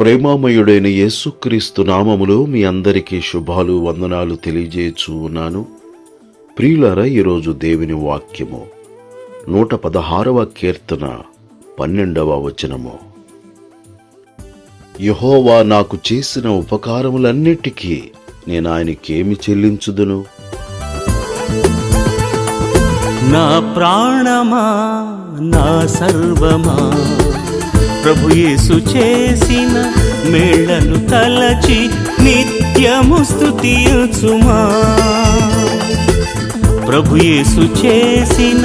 ప్రేమామయుడైన యేసుక్రీస్తు నామములో మీ అందరికీ శుభాలు వందనాలు తెలియజేయచ్చు ఉన్నాను. ప్రియులరా ఈరోజు దేవుని వాక్యము నూట పదహారవ కీర్తన పన్నెండవ వచనము. యహోవా నాకు చేసిన ఉపకారములన్నిటికీ నేను ఆయనకేమి చెల్లించుదును? నా ప్రాణమా నా సర్వమా? ప్రభు యేసు చేసిన మేళ్ళను తలచి నిత్యము స్థుతియుచుమా ప్రభు యేసు చేసిన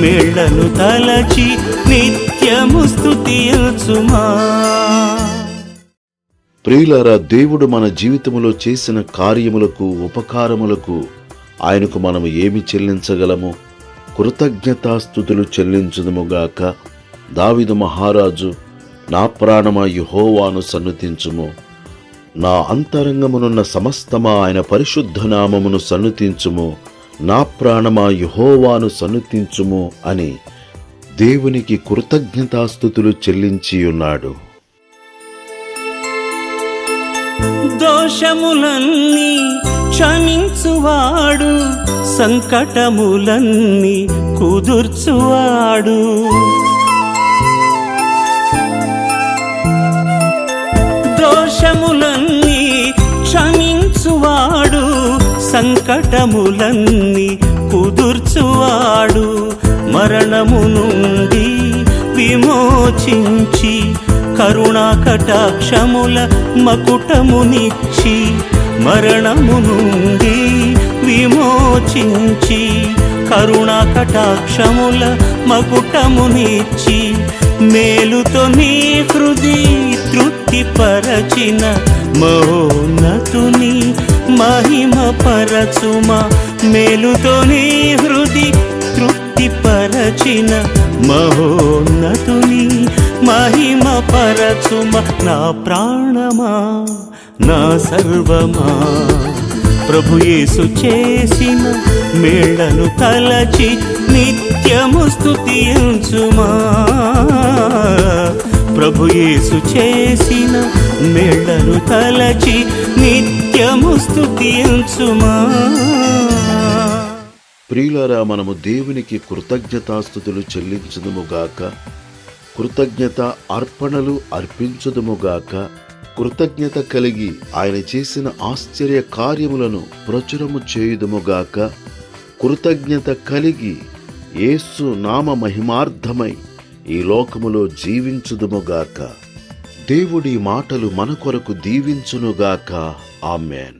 మేళ్ళను తలచి నిత్యము స్థుతియుచుమా ప్రియులారా దేవుడు మన జీవితములో చేసిన కార్యములకు ఉపకారములకు ఆయనకు మనము ఏమి చెల్లించగలము? కృతజ్ఞతాస్థుతులు చెల్లించుదుముగాక దావిదు మహారాజు నా ప్రాణమ యుహోవాను సన్నుతించుము. నా అంతరంగమునున్న సమస్తమా ఆయన పరిశుద్ధ నామమును సన్నుతించుము. నా ప్రాణమా యుహోవాను సన్నుతించుము అని దేవునికి కృతజ్ఞతాస్థుతులు చెల్లించి ఉన్నాడు దోషములన్నీ క్షమించువాడు సంకటములన్నీ కుదుర్చువాడు. దోషములన్నీ క్షమించువాడు సంకటములన్నీ కుదుర్చువాడు. మరణము నుండి విమోచించి కరుణా కటాక్షముల మకుటమునిచ్చి మరణము నుండి విమోచించి కరుణాకటాక్షముల మకుటమునిచ్చి మేలుతో నీ హృది పరచిన మౌనతుని మహిమ పరచుమా. మేలుతో హృది తృప్తి పరచిన మహోన్నతుని మహిమ పరచుమ. నా ప్రాణమా నా సర్వమా. ప్రభుయేసు చేసిన మేళను తలచి నిత్యము స్తుతించుమా. ప్రభుయేసు చేసిన మెళ్ళను తలచి నిత్యము స్తుతించుమా ప్రియులారా మనము దేవునికి కృతజ్ఞతాస్థుతులు చెల్లించదుముగాక కృతజ్ఞత అర్పణలు అర్పించదుముగాక కృతజ్ఞత కలిగి ఆయన చేసిన ఆశ్చర్య కార్యములను ప్రచురము చేయుదుముగాక కృతజ్ఞత కలిగి ఏసు నామ మహిమార్థమై ఈ లోకములో జీవించుదుముగాక దేవుడి మాటలు మన కొరకు దీవించునుగాక ఆమెన్.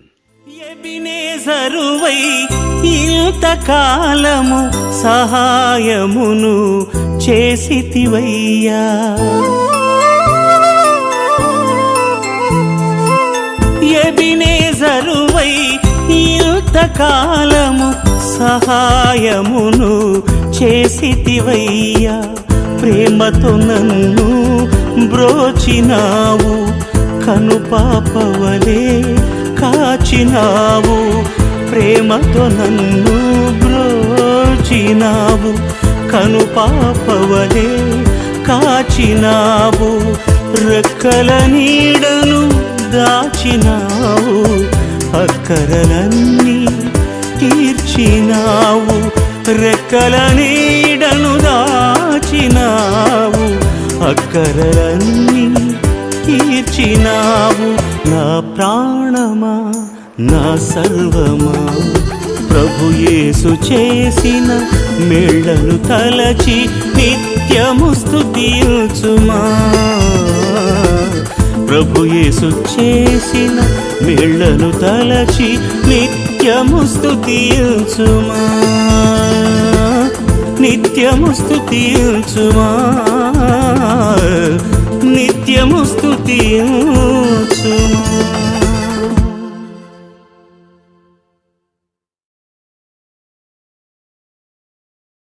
ఎబినేజరువై ఇంతకాలము సహాయమును చేసితివయ్యా. ఎబినేజరువై ఇంతకాలము సహాయమును చేసితివయ్యా. ప్రేమతో నన్ను బ్రోచినావు. కను పాపవలే కాచినావు. ప్రేమతో నన్ను బ్రోచినావు. కను పాపవలే కాచినావు. రెక్కల నీడను దాచినావు. అక్కరలన్నీ తీర్చినావు. రెక్కల నీడను అక్కరలన్నీ తీర్చినావు. నా ప్రాణమా? నా సర్వమా? ప్రభు యేసు చేసిన మేళ్ళను తలచి నిత్యము స్తుతించుమా ప్రభు యేసు చేసిన మేళ్ళను తలచి నిత్యము స్తుతించుమా నిత్యము స్తుతించుమా నిత్యము స్థుతించును